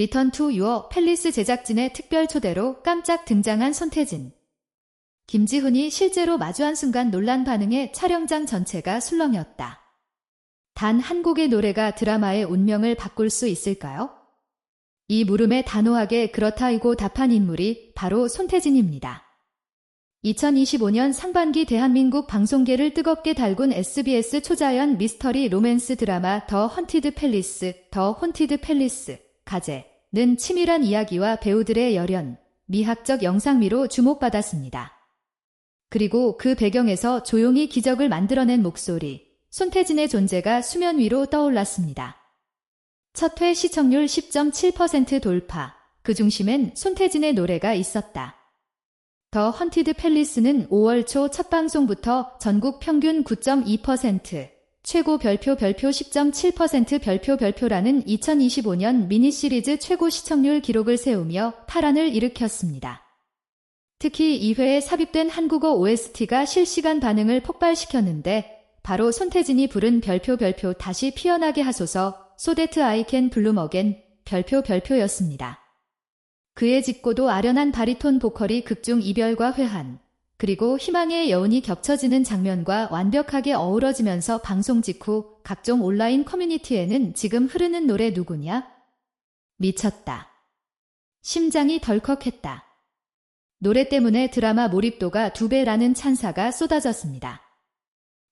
리턴 투 유어 팰리스 제작진의 특별 초대로 깜짝 등장한 손태진. 김지훈이 실제로 마주한 순간 놀란 반응에 촬영장 전체가 술렁였다. 단 한 곡의 노래가 드라마의 운명을 바꿀 수 있을까요? 이 물음에 단호하게 그렇다이고 답한 인물이 바로 손태진입니다. 2025년 상반기 대한민국 방송계를 뜨겁게 달군 SBS 초자연 미스터리 로맨스 드라마 더 헌티드 팰리스, 더 혼티드 팰리스, 가제 는 치밀한 이야기와 배우들의 열연, 미학적 영상미로 주목받았습니다. 그리고 그 배경에서 조용히 기적을 만들어낸 목소리, 손태진의 존재가 수면 위로 떠올랐습니다. 첫 회 시청률 10.7% 돌파, 그 중심엔 손태진의 노래가 있었다. 더 헌티드 팰리스는 5월 초 첫 방송부터 전국 평균 9.2%, 최고 별표 별표 10.7% 별표 별표라는 2025년 미니 시리즈 최고 시청률 기록을 세우며 파란을 일으켰습니다. 특히 2회에 삽입된 한국어 OST가 실시간 반응을 폭발시켰는데 바로 손태진이 부른 별표 별표 다시 피어나게 하소서 소데트 아이캔 블룸 어겐 별표 별표였습니다. 그의 짙고도 아련한 바리톤 보컬이 극중 이별과 회한, 그리고 희망의 여운이 겹쳐지는 장면과 완벽하게 어우러지면서 방송 직후 각종 온라인 커뮤니티에는 지금 흐르는 노래 누구냐? 미쳤다. 심장이 덜컥했다. 노래 때문에 드라마 몰입도가 두 배라는 찬사가 쏟아졌습니다.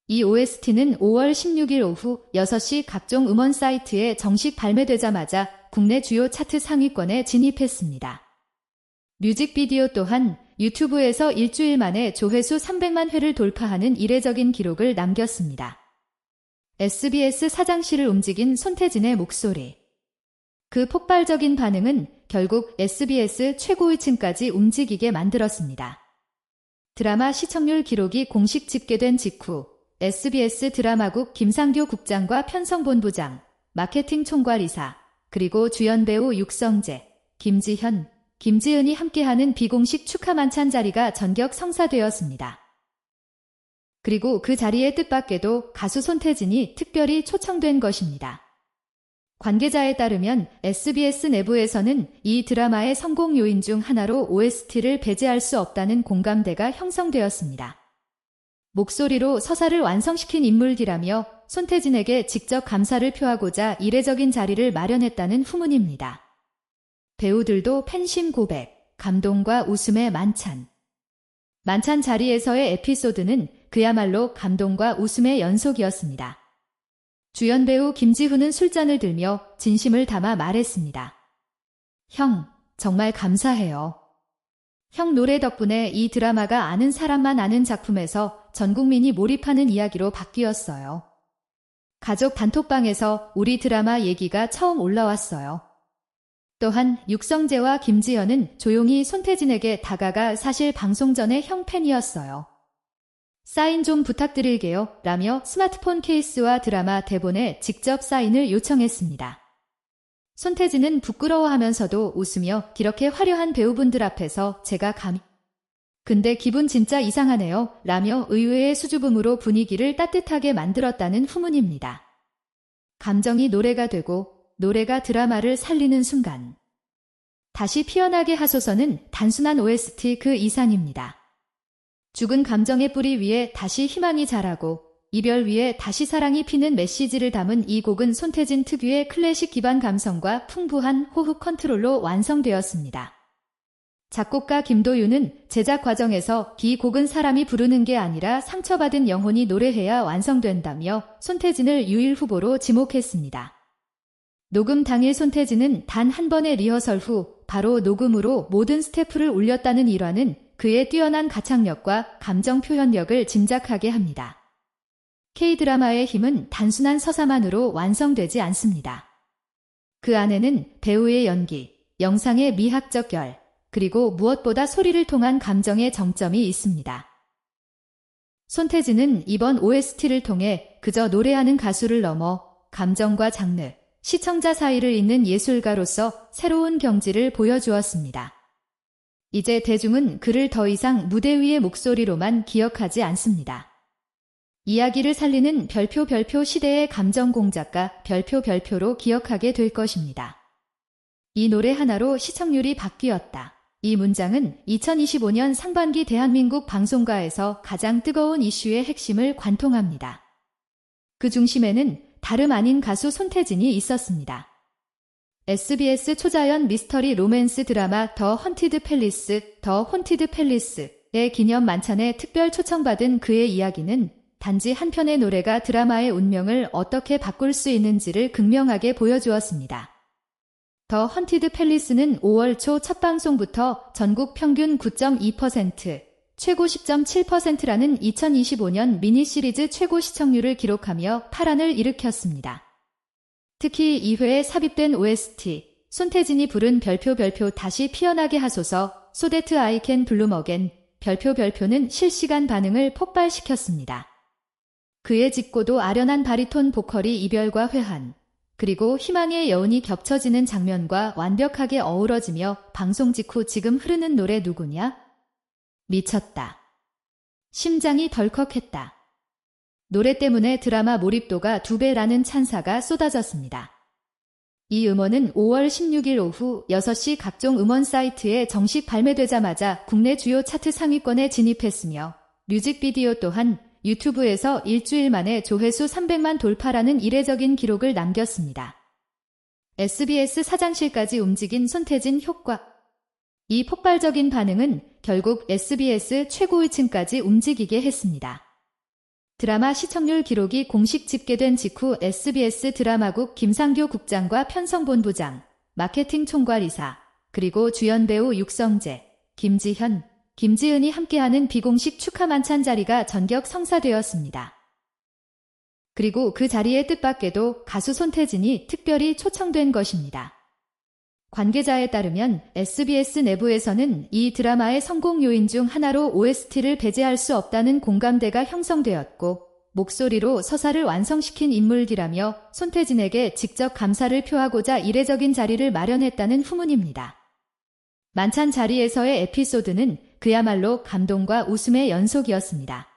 이 OST는 5월 16일 오후 6시 각종 음원 사이트에 정식 발매되자마자 국내 주요 차트 상위권에 진입했습니다. 뮤직비디오 또한 유튜브에서 일주일 만에 조회수 300만 회를 돌파하는 이례적인 기록을 남겼습니다. SBS 사장실을 움직인 손태진의 목소리. 그 폭발적인 반응은 결국 SBS 최고위층까지 움직이게 만들었습니다. 드라마 시청률 기록이 공식 집계된 직후 SBS 드라마국 김상교 국장과 편성본부장, 마케팅 총괄이사, 그리고 주연 배우 육성재, 김지현, 김지은이 함께하는 비공식 축하 만찬 자리가 전격 성사되었습니다. 그리고 그 자리에 뜻밖에도 가수 손태진이 특별히 초청된 것입니다. 관계자에 따르면 SBS 내부에서는 이 드라마의 성공 요인 중 하나로 OST를 배제할 수 없다는 공감대가 형성되었습니다. 목소리로 서사를 완성시킨 인물이라며 손태진에게 직접 감사를 표하고자 이례적인 자리를 마련했다는 후문입니다. 배우들도 팬심 고백, 감동과 웃음의 만찬. 만찬 자리에서의 에피소드는 그야말로 감동과 웃음의 연속이었습니다. 주연 배우 김지훈은 술잔을 들며 진심을 담아 말했습니다. 형, 정말 감사해요. 형 노래 덕분에 이 드라마가 아는 사람만 아는 작품에서 전 국민이 몰입하는 이야기로 바뀌었어요. 가족 단톡방에서 우리 드라마 얘기가 처음 올라왔어요. 또한 육성재와 김지연은 조용히 손태진에게 다가가 사실 방송 전에 형 팬이었어요. 사인 좀 부탁드릴게요. 라며 스마트폰 케이스와 드라마 대본에 직접 사인을 요청했습니다. 손태진은 부끄러워하면서도 웃으며 이렇게 화려한 배우분들 앞에서 제가 감히 근데 기분 진짜 이상하네요. 라며 의외의 수줍음으로 분위기를 따뜻하게 만들었다는 후문입니다. 감정이 노래가 되고 노래가 드라마를 살리는 순간. 다시 피어나게 하소서는 단순한 OST 그 이상입니다. 죽은 감정의 뿌리 위에 다시 희망이 자라고 이별 위에 다시 사랑이 피는 메시지를 담은 이 곡은 손태진 특유의 클래식 기반 감성과 풍부한 호흡 컨트롤로 완성되었습니다. 작곡가 김도윤은 제작 과정에서 이 곡은 사람이 부르는 게 아니라 상처받은 영혼이 노래해야 완성된다며 손태진을 유일 후보로 지목했습니다. 녹음 당일 손태진은 단 한 번의 리허설 후 바로 녹음으로 모든 스태프를 올렸다는 일화는 그의 뛰어난 가창력과 감정 표현력을 짐작하게 합니다. K-드라마의 힘은 단순한 서사만으로 완성되지 않습니다. 그 안에는 배우의 연기, 영상의 미학적 결, 그리고 무엇보다 소리를 통한 감정의 정점이 있습니다. 손태진은 이번 OST를 통해 그저 노래하는 가수를 넘어 감정과 장르, 시청자 사이를 잇는 예술가로서 새로운 경지를 보여주었습니다. 이제 대중은 그를 더 이상 무대 위의 목소리로만 기억하지 않습니다. 이야기를 살리는 별표 별표 시대의 감정 공작가 별표 별표로 기억하게 될 것입니다. 이 노래 하나로 시청률이 바뀌었다. 이 문장은 2025년 상반기 대한민국 방송가에서 가장 뜨거운 이슈의 핵심을 관통합니다. 그 중심에는 다름 아닌 가수 손태진이 있었습니다. SBS 초자연 미스터리 로맨스 드라마 더 헌티드 팰리스, 더 혼티드 팰리스의 기념 만찬에 특별 초청받은 그의 이야기는 단지 한 편의 노래가 드라마의 운명을 어떻게 바꿀 수 있는지를 극명하게 보여주었습니다. 더 헌티드 팰리스는 5월 초 첫 방송부터 전국 평균 9.2%, 최고 10.7%라는 2025년 미니 시리즈 최고 시청률을 기록하며 파란을 일으켰습니다. 특히 2회에 삽입된 OST, 손태진이 부른 별표 별표 다시 피어나게 하소서, 소데트 아이캔 블루머겐, 별표 별표는 실시간 반응을 폭발시켰습니다. 그의 짙고도 아련한 바리톤 보컬이 이별과 회한, 그리고 희망의 여운이 겹쳐지는 장면과 완벽하게 어우러지며 방송 직후 지금 흐르는 노래 누구냐? 미쳤다. 심장이 덜컥했다. 노래 때문에 드라마 몰입도가 두 배라는 찬사가 쏟아졌습니다. 이 음원은 5월 16일 오후 6시 각종 음원 사이트에 정식 발매되자마자 국내 주요 차트 상위권에 진입했으며 뮤직비디오 또한 유튜브에서 일주일 만에 조회수 300만 돌파라는 이례적인 기록을 남겼습니다. SBS 사장실까지 움직인 손태진 효과. 이 폭발적인 반응은 결국 SBS 최고위층까지 움직이게 했습니다. 드라마 시청률 기록이 공식 집계된 직후 SBS 드라마국 김상교 국장과 편성본부장, 마케팅 총괄이사, 그리고 주연 배우 육성재, 김지현, 김지은이 함께하는 비공식 축하 만찬 자리가 전격 성사되었습니다. 그리고 그 자리에 뜻밖에도 가수 손태진이 특별히 초청된 것입니다. 관계자에 따르면 SBS 내부에서는 이 드라마의 성공 요인 중 하나로 OST를 배제할 수 없다는 공감대가 형성되었고 목소리로 서사를 완성시킨 인물이라며 손태진에게 직접 감사를 표하고자 이례적인 자리를 마련했다는 후문입니다. 만찬 자리에서의 에피소드는 그야말로 감동과 웃음의 연속이었습니다.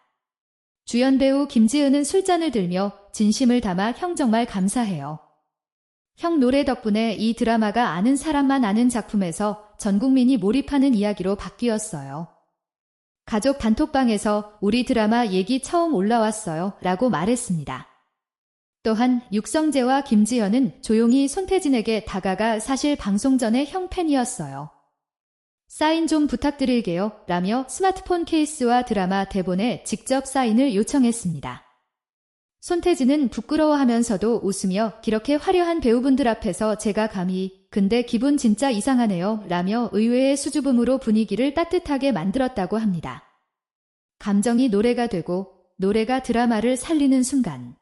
주연 배우 김지은은 술잔을 들며 진심을 담아 형 정말 감사해요. 형 노래 덕분에 이 드라마가 아는 사람만 아는 작품에서 전 국민이 몰입하는 이야기로 바뀌었어요. 가족 단톡방에서 우리 드라마 얘기 처음 올라왔어요 라고 말했습니다. 또한 육성재와 김지연은 조용히 손태진에게 다가가 사실 방송 전에 형 팬이었어요. 사인 좀 부탁드릴게요. 라며 스마트폰 케이스와 드라마 대본에 직접 사인을 요청했습니다. 손태진은 부끄러워하면서도 웃으며 이렇게 화려한 배우분들 앞에서 제가 감히 근데 기분 진짜 이상하네요. 라며 의외의 수줍음으로 분위기를 따뜻하게 만들었다고 합니다. 감정이 노래가 되고 노래가 드라마를 살리는 순간.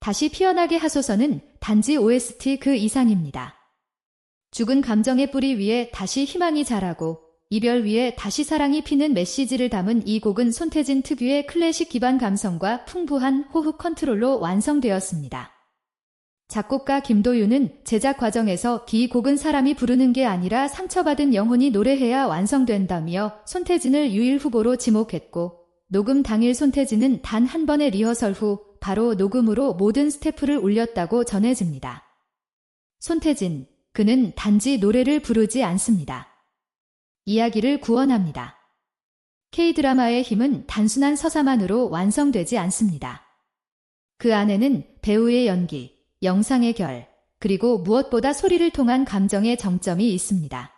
다시 피어나게 하소서는 단지 OST 그 이상입니다. 죽은 감정의 뿌리 위에 다시 희망이 자라고 이별 위에 다시 사랑이 피는 메시지를 담은 이 곡은 손태진 특유의 클래식 기반 감성과 풍부한 호흡 컨트롤로 완성되었습니다. 작곡가 김도윤은 제작 과정에서 이 곡은 사람이 부르는 게 아니라 상처받은 영혼이 노래해야 완성된다며 손태진을 유일 후보로 지목했고 녹음 당일 손태진은 단 한 번의 리허설 후 바로 녹음으로 모든 스태프를 울렸다고 전해집니다. 손태진 그는 단지 노래를 부르지 않습니다. 이야기를 구원합니다. K-드라마의 힘은 단순한 서사만으로 완성되지 않습니다. 그 안에는 배우의 연기, 영상의 결, 그리고 무엇보다 소리를 통한 감정의 정점이 있습니다.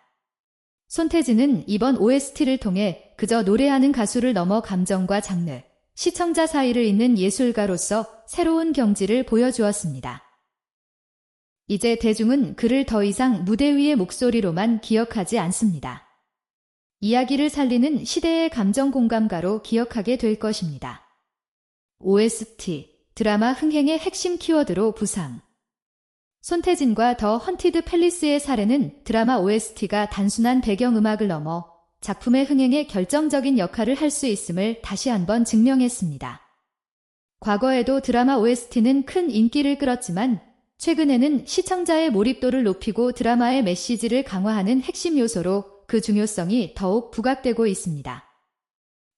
손태진은 이번 OST를 통해 그저 노래하는 가수를 넘어 감정과 장르, 시청자 사이를 잇는 예술가로서 새로운 경지를 보여주었습니다. 이제 대중은 그를 더 이상 무대 위의 목소리로만 기억하지 않습니다. 이야기를 살리는 시대의 감정 공감가로 기억하게 될 것입니다. OST, 드라마 흥행의 핵심 키워드로 부상. 손태진과 더 헌티드 팰리스의 사례는 드라마 OST가 단순한 배경음악을 넘어 작품의 흥행에 결정적인 역할을 할 수 있음을 다시 한번 증명했습니다. 과거에도 드라마 OST는 큰 인기를 끌었지만 최근에는 시청자의 몰입도를 높이고 드라마의 메시지를 강화하는 핵심 요소로 그 중요성이 더욱 부각되고 있습니다.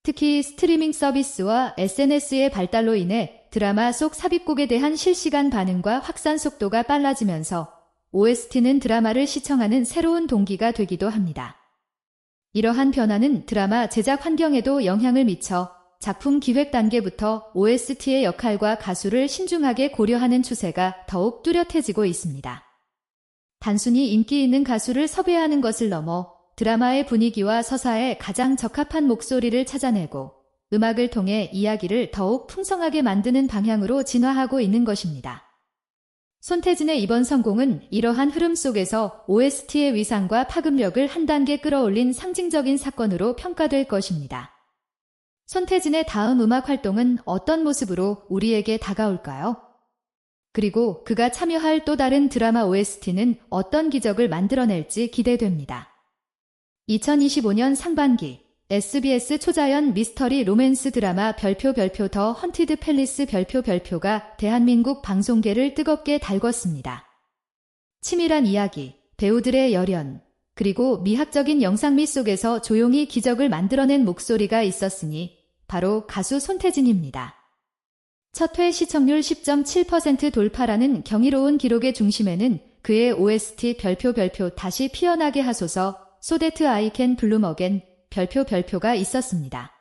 특히 스트리밍 서비스와 SNS의 발달로 인해 드라마 속 삽입곡에 대한 실시간 반응과 확산 속도가 빨라지면서 OST는 드라마를 시청하는 새로운 동기가 되기도 합니다. 이러한 변화는 드라마 제작 환경에도 영향을 미쳐 작품 기획 단계부터 OST의 역할과 가수를 신중하게 고려하는 추세가 더욱 뚜렷해지고 있습니다. 단순히 인기 있는 가수를 섭외하는 것을 넘어 드라마의 분위기와 서사에 가장 적합한 목소리를 찾아내고 음악을 통해 이야기를 더욱 풍성하게 만드는 방향으로 진화하고 있는 것입니다. 손태진의 이번 성공은 이러한 흐름 속에서 OST의 위상과 파급력을 한 단계 끌어올린 상징적인 사건으로 평가될 것입니다. 손태진의 다음 음악 활동은 어떤 모습으로 우리에게 다가올까요? 그리고 그가 참여할 또 다른 드라마 OST는 어떤 기적을 만들어낼지 기대됩니다. 2025년 상반기 SBS 초자연 미스터리 로맨스 드라마 별표 별표 더 헌티드 팰리스 별표 별표가 대한민국 방송계를 뜨겁게 달궜습니다. 치밀한 이야기, 배우들의 열연, 그리고 미학적인 영상미 속에서 조용히 기적을 만들어낸 목소리가 있었으니 바로 가수 손태진입니다. 첫 회 시청률 10.7% 돌파라는 경이로운 기록의 중심에는 그의 OST 별표 별표 다시 피어나게 하소서 소데트 아이캔 블루머겐 별표 별표가 있었습니다.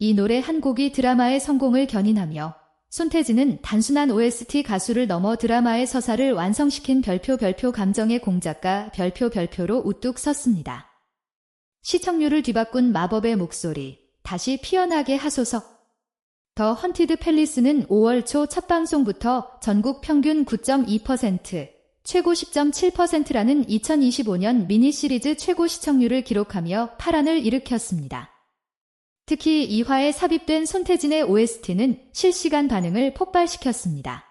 이 노래 한 곡이 드라마의 성공을 견인하며 손태진은 단순한 OST 가수를 넘어 드라마의 서사를 완성시킨 별표 별표 감정의 공작가 별표 별표로 우뚝 섰습니다. 시청률을 뒤바꾼 마법의 목소리, 다시 피어나게 하소서. 더 헌티드 팰리스는 5월 초 첫 방송부터 전국 평균 9.2%, 최고 10.7%라는 2025년 미니 시리즈 최고 시청률을 기록하며 파란을 일으켰습니다. 특히 2화에 삽입된 손태진의 OST는 실시간 반응을 폭발시켰습니다.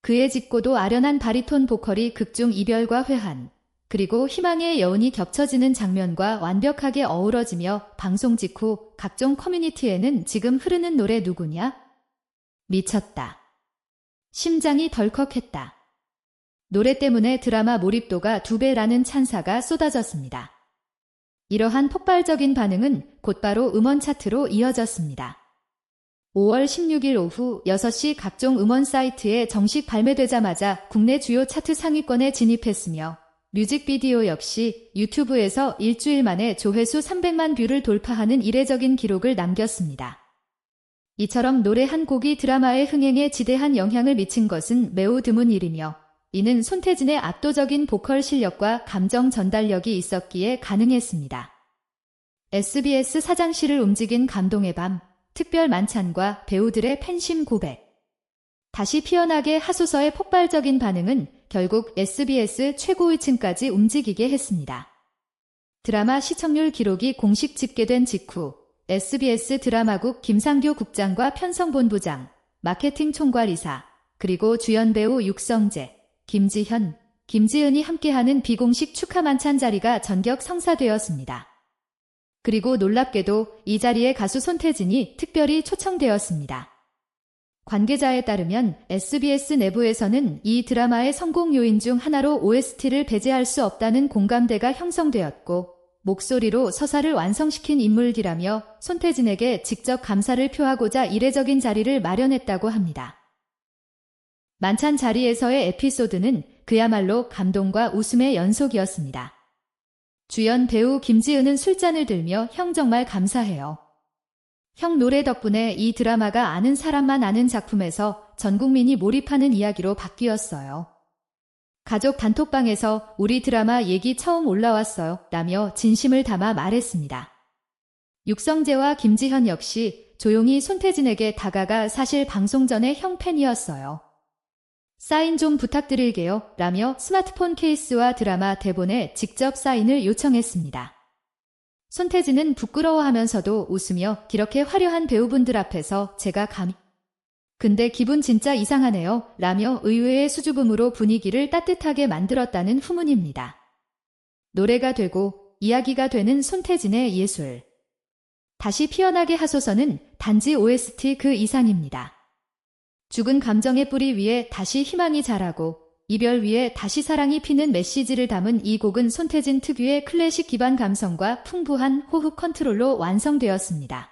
그의 짙고도 아련한 바리톤 보컬이 극중 이별과 회한, 그리고 희망의 여운이 겹쳐지는 장면과 완벽하게 어우러지며 방송 직후 각종 커뮤니티에는 지금 흐르는 노래 누구냐? 미쳤다. 심장이 덜컥했다. 노래 때문에 드라마 몰입도가 두 배라는 찬사가 쏟아졌습니다. 이러한 폭발적인 반응은 곧바로 음원 차트로 이어졌습니다. 5월 16일 오후 6시 각종 음원 사이트에 정식 발매되자마자 국내 주요 차트 상위권에 진입했으며 뮤직비디오 역시 유튜브에서 일주일 만에 조회수 300만 뷰를 돌파하는 이례적인 기록을 남겼습니다. 이처럼 노래 한 곡이 드라마의 흥행에 지대한 영향을 미친 것은 매우 드문 일이며 이는 손태진의 압도적인 보컬 실력과 감정 전달력이 있었기에 가능했습니다. SBS 사장실을 움직인 감동의 밤, 특별 만찬과 배우들의 팬심 고백. 다시 피어나게 하소서의 폭발적인 반응은 결국 SBS 최고위층까지 움직이게 했습니다. 드라마 시청률 기록이 공식 집계된 직후 SBS 드라마국 김상교 국장과 편성본부장, 마케팅 총괄이사, 그리고 주연 배우 육성재, 김지현, 김지은이 함께하는 비공식 축하 만찬 자리가 전격 성사되었습니다. 그리고 놀랍게도 이 자리에 가수 손태진이 특별히 초청되었습니다. 관계자에 따르면 SBS 내부에서는 이 드라마의 성공 요인 중 하나로 OST를 배제할 수 없다는 공감대가 형성되었고 목소리로 서사를 완성시킨 인물이라며 손태진에게 직접 감사를 표하고자 이례적인 자리를 마련했다고 합니다. 만찬 자리에서의 에피소드는 그야말로 감동과 웃음의 연속이었습니다. 주연 배우 김지은은 술잔을 들며 형 정말 감사해요. 형 노래 덕분에 이 드라마가 아는 사람만 아는 작품에서 전 국민이 몰입하는 이야기로 바뀌었어요. 가족 단톡방에서 우리 드라마 얘기 처음 올라왔어요. 라며 진심을 담아 말했습니다. 육성재와 김지현 역시 조용히 손태진에게 다가가 사실 방송 전에 형 팬이었어요. 사인 좀 부탁드릴게요. 라며 스마트폰 케이스와 드라마 대본에 직접 사인을 요청했습니다. 손태진은 부끄러워하면서도 웃으며 이렇게 화려한 배우분들 앞에서 제가 감히 근데 기분 진짜 이상하네요. 라며 의외의 수줍음으로 분위기를 따뜻하게 만들었다는 후문입니다. 노래가 되고 이야기가 되는 손태진의 예술. 다시 피어나게 하소서는 단지 OST 그 이상입니다. 죽은 감정의 뿌리 위에 다시 희망이 자라고 이별 위에 다시 사랑이 피는 메시지를 담은 이 곡은 손태진 특유의 클래식 기반 감성과 풍부한 호흡 컨트롤로 완성되었습니다.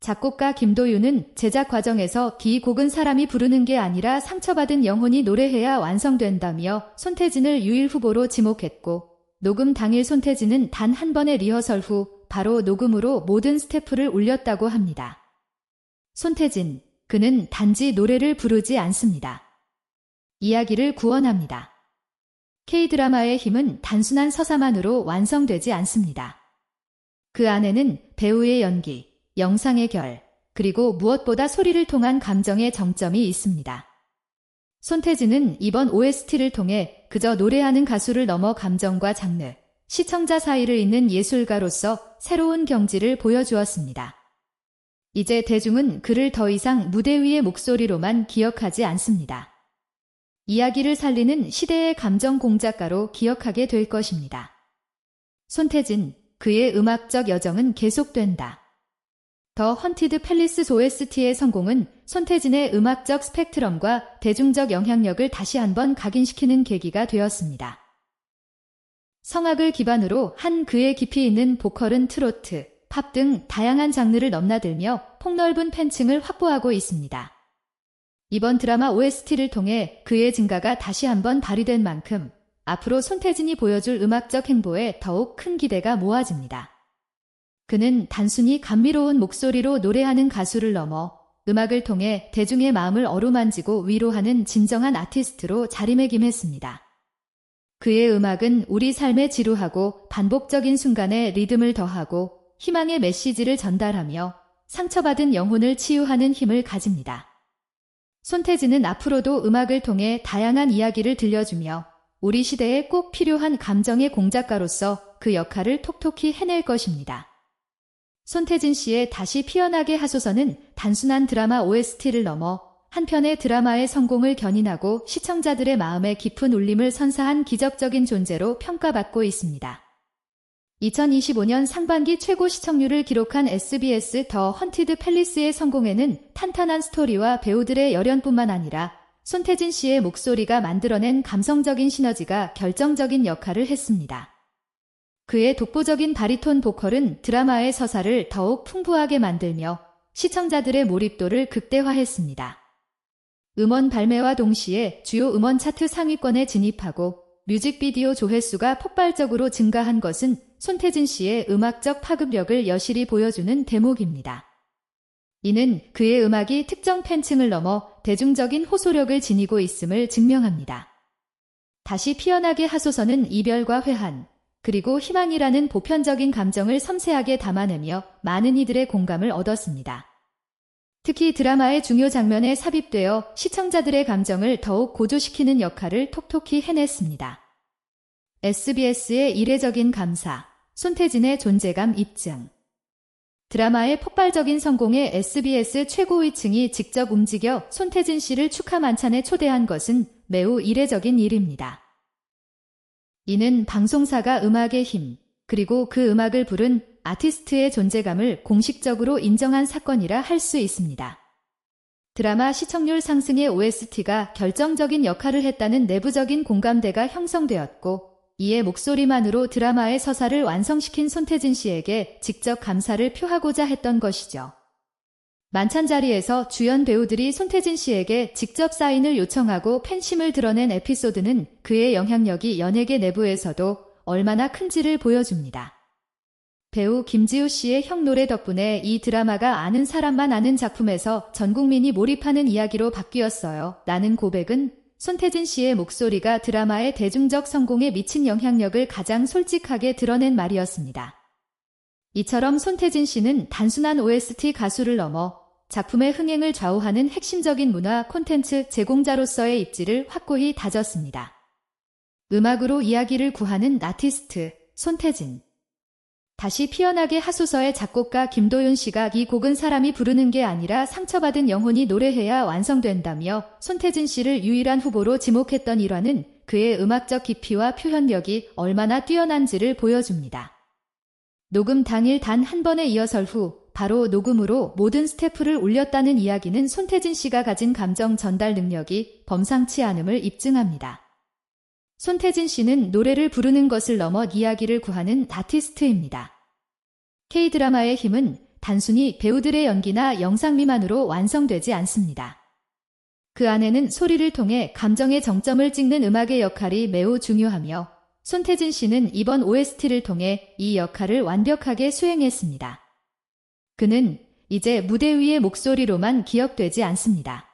작곡가 김도윤은 제작 과정에서 이 곡은 사람이 부르는 게 아니라 상처받은 영혼이 노래해야 완성된다며 손태진을 유일 후보로 지목했고 녹음 당일 손태진은 단 한 번의 리허설 후 바로 녹음으로 모든 스태프를 울렸다고 합니다. 손태진, 그는 단지 노래를 부르지 않습니다. 이야기를 구원합니다. K-드라마의 힘은 단순한 서사만으로 완성되지 않습니다. 그 안에는 배우의 연기, 영상의 결, 그리고 무엇보다 소리를 통한 감정의 정점이 있습니다. 손태진은 이번 OST를 통해 그저 노래하는 가수를 넘어 감정과 장르, 시청자 사이를 잇는 예술가로서 새로운 경지를 보여주었습니다. 이제 대중은 그를 더 이상 무대 위의 목소리로만 기억하지 않습니다. 이야기를 살리는 시대의 감정 공작가로 기억하게 될 것입니다. 손태진, 그의 음악적 여정은 계속된다. 더 헌티드 팰리스 OST의 성공은 손태진의 음악적 스펙트럼과 대중적 영향력을 다시 한번 각인시키는 계기가 되었습니다. 성악을 기반으로 한 그의 깊이 있는 보컬은 트로트, 팝 등 다양한 장르를 넘나들며 폭넓은 팬층을 확보하고 있습니다. 이번 드라마 OST를 통해 그의 증가가 다시 한번 발휘된 만큼 앞으로 손태진이 보여줄 음악적 행보에 더욱 큰 기대가 모아집니다. 그는 단순히 감미로운 목소리로 노래하는 가수를 넘어 음악을 통해 대중의 마음을 어루만지고 위로하는 진정한 아티스트로 자리매김했습니다. 그의 음악은 우리 삶에 지루하고 반복적인 순간에 리듬을 더하고 희망의 메시지를 전달하며 상처받은 영혼을 치유하는 힘을 가집니다. 손태진은 앞으로도 음악을 통해 다양한 이야기를 들려주며 우리 시대에 꼭 필요한 감정의 공작가로서 그 역할을 톡톡히 해낼 것입니다. 손태진 씨의 다시 피어나게 하소서는 단순한 드라마 OST를 넘어 한편의 드라마의 성공을 견인하고 시청자들의 마음에 깊은 울림을 선사한 기적적인 존재로 평가받고 있습니다. 2025년 상반기 최고 시청률을 기록한 SBS 더 헌티드 팰리스의 성공에는 탄탄한 스토리와 배우들의 열연뿐만 아니라 손태진 씨의 목소리가 만들어낸 감성적인 시너지가 결정적인 역할을 했습니다. 그의 독보적인 바리톤 보컬은 드라마의 서사를 더욱 풍부하게 만들며 시청자들의 몰입도를 극대화했습니다. 음원 발매와 동시에 주요 음원 차트 상위권에 진입하고 뮤직비디오 조회수가 폭발적으로 증가한 것은 손태진 씨의 음악적 파급력을 여실히 보여주는 대목입니다. 이는 그의 음악이 특정 팬층을 넘어 대중적인 호소력을 지니고 있음을 증명합니다. 다시 피어나게 하소서는 이별과 회한, 그리고 희망이라는 보편적인 감정을 섬세하게 담아내며 많은 이들의 공감을 얻었습니다. 특히 드라마의 중요 장면에 삽입되어 시청자들의 감정을 더욱 고조시키는 역할을 톡톡히 해냈습니다. SBS의 이례적인 감사, 손태진의 존재감 입증. 드라마의 폭발적인 성공에 SBS 최고위층이 직접 움직여 손태진 씨를 축하 만찬에 초대한 것은 매우 이례적인 일입니다. 이는 방송사가 음악의 힘, 그리고 그 음악을 부른 아티스트의 존재감을 공식적으로 인정한 사건이라 할 수 있습니다. 드라마 시청률 상승의 OST가 결정적인 역할을 했다는 내부적인 공감대가 형성되었고, 이에 목소리만으로 드라마의 서사를 완성시킨 손태진 씨에게 직접 감사를 표하고자 했던 것이죠. 만찬 자리에서 주연 배우들이 손태진 씨에게 직접 사인을 요청하고 팬심을 드러낸 에피소드는 그의 영향력이 연예계 내부에서도 얼마나 큰지를 보여줍니다. 배우 김지우 씨의 형 노래 덕분에 이 드라마가 아는 사람만 아는 작품에서 전 국민이 몰입하는 이야기로 바뀌었어요. 라는 고백은 손태진 씨의 목소리가 드라마의 대중적 성공에 미친 영향력을 가장 솔직하게 드러낸 말이었습니다. 이처럼 손태진 씨는 단순한 OST 가수를 넘어 작품의 흥행을 좌우하는 핵심적인 문화 콘텐츠 제공자로서의 입지를 확고히 다졌습니다. 음악으로 이야기를 구하는 아티스트 손태진 다시 피어나게 하소서의 작곡가 김도윤 씨가 이 곡은 사람이 부르는 게 아니라 상처받은 영혼이 노래해야 완성된다며 손태진 씨를 유일한 후보로 지목했던 일화는 그의 음악적 깊이와 표현력이 얼마나 뛰어난지를 보여줍니다. 녹음 당일 단 한 번의 이어설 후 바로 녹음으로 모든 스태프를 울렸다는 이야기는 손태진 씨가 가진 감정 전달 능력이 범상치 않음을 입증합니다. 손태진 씨는 노래를 부르는 것을 넘어 이야기를 구하는 아티스트입니다. K-드라마의 힘은 단순히 배우들의 연기나 영상미만으로 완성되지 않습니다. 그 안에는 소리를 통해 감정의 정점을 찍는 음악의 역할이 매우 중요하며 손태진 씨는 이번 OST를 통해 이 역할을 완벽하게 수행했습니다. 그는 이제 무대 위의 목소리로만 기억되지 않습니다.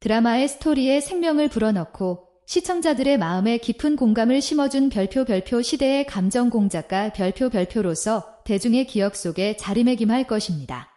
드라마의 스토리에 생명을 불어넣고 시청자들의 마음에 깊은 공감을 심어준 별표 별표 시대의 감정 공작가 별표 별표로서 대중의 기억 속에 자리매김할 것입니다.